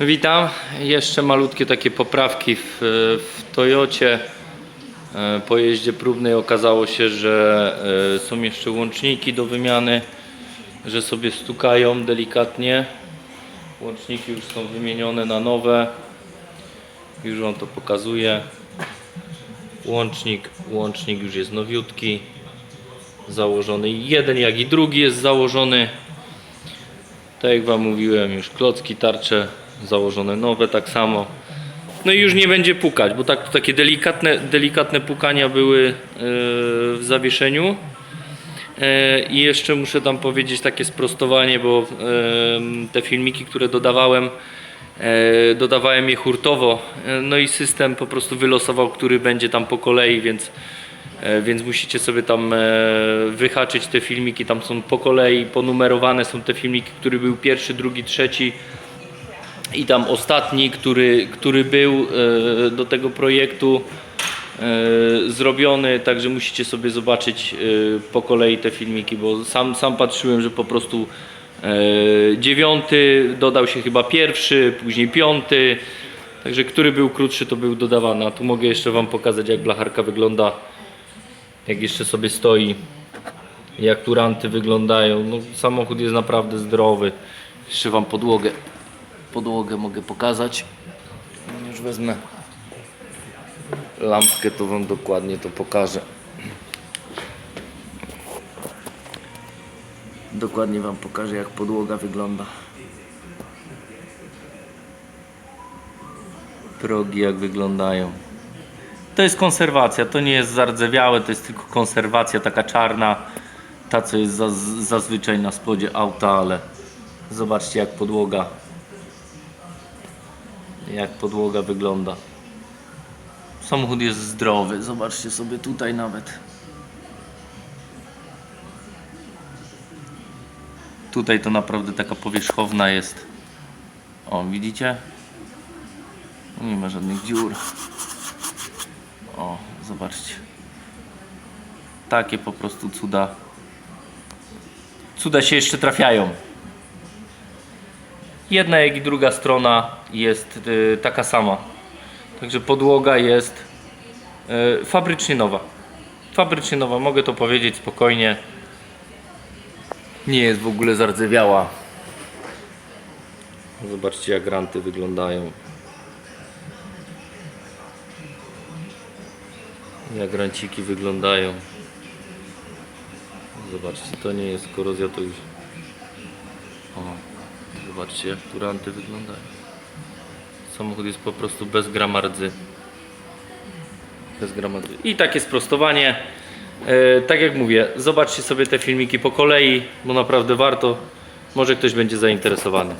Witam. Jeszcze malutkie takie poprawki w, w Toyocie. E, Po jeździe próbnej okazało się, że e, są jeszcze łączniki do wymiany, że sobie stukają delikatnie. Łączniki już są wymienione na nowe. Już Wam to pokazuje. Łącznik, łącznik już jest nowiutki. Założony jeden jak i drugi jest założony. Tak jak Wam mówiłem, już klocki, tarcze założone nowe, tak samo. No i już nie będzie pukać, bo tak, takie delikatne, delikatne pukania były yy, w zawieszeniu. Yy, I jeszcze muszę tam powiedzieć takie sprostowanie, bo te filmiki, które dodawałem, yy, dodawałem je hurtowo. No i system po prostu wylosował, który będzie tam po kolei, więc E, więc musicie sobie tam e, wyhaczyć te filmiki, tam są po kolei ponumerowane są te filmiki, który był pierwszy, drugi, trzeci i tam ostatni, który, który był e, do tego projektu e, zrobiony, także musicie sobie zobaczyć e, po kolei te filmiki, bo sam, sam patrzyłem, że po prostu e, dziewiąty dodał się chyba pierwszy, później piąty, także który był krótszy to był dodawany, a tu mogę jeszcze Wam pokazać jak blacharka wygląda jak jeszcze sobie stoi, jak tu ranty wyglądają. No, samochód jest naprawdę zdrowy. Jeszcze Wam podłogę, podłogę mogę pokazać. Już wezmę lampkę, to Wam dokładnie to pokażę. Dokładnie Wam pokażę, jak podłoga wygląda. Progi jak wyglądają. To jest konserwacja, to nie jest zardzewiałe, to jest tylko konserwacja taka czarna, ta co jest zaz, zazwyczaj na spodzie auta, ale zobaczcie jak podłoga jak podłoga wygląda. Samochód jest zdrowy, zobaczcie sobie tutaj nawet. Tutaj to naprawdę taka powierzchowna jest. O, widzicie? Nie ma żadnych dziur. O, zobaczcie. Takie po prostu cuda. Cuda się jeszcze trafiają. Jedna jak i druga strona jest y, taka sama. Także podłoga jest y, fabrycznie nowa. Fabrycznie nowa, mogę to powiedzieć spokojnie. Nie jest w ogóle zardzewiała. Zobaczcie jak ranty wyglądają. Jak ranciki wyglądają. Zobaczcie, to nie jest korozja, to już. O, zobaczcie, jak tu ranty wyglądają. Samochód jest po prostu bez gramardzy. Bez gramardzy. I takie sprostowanie. E, tak jak mówię, zobaczcie sobie te filmiki po kolei, bo naprawdę warto. Może ktoś będzie zainteresowany.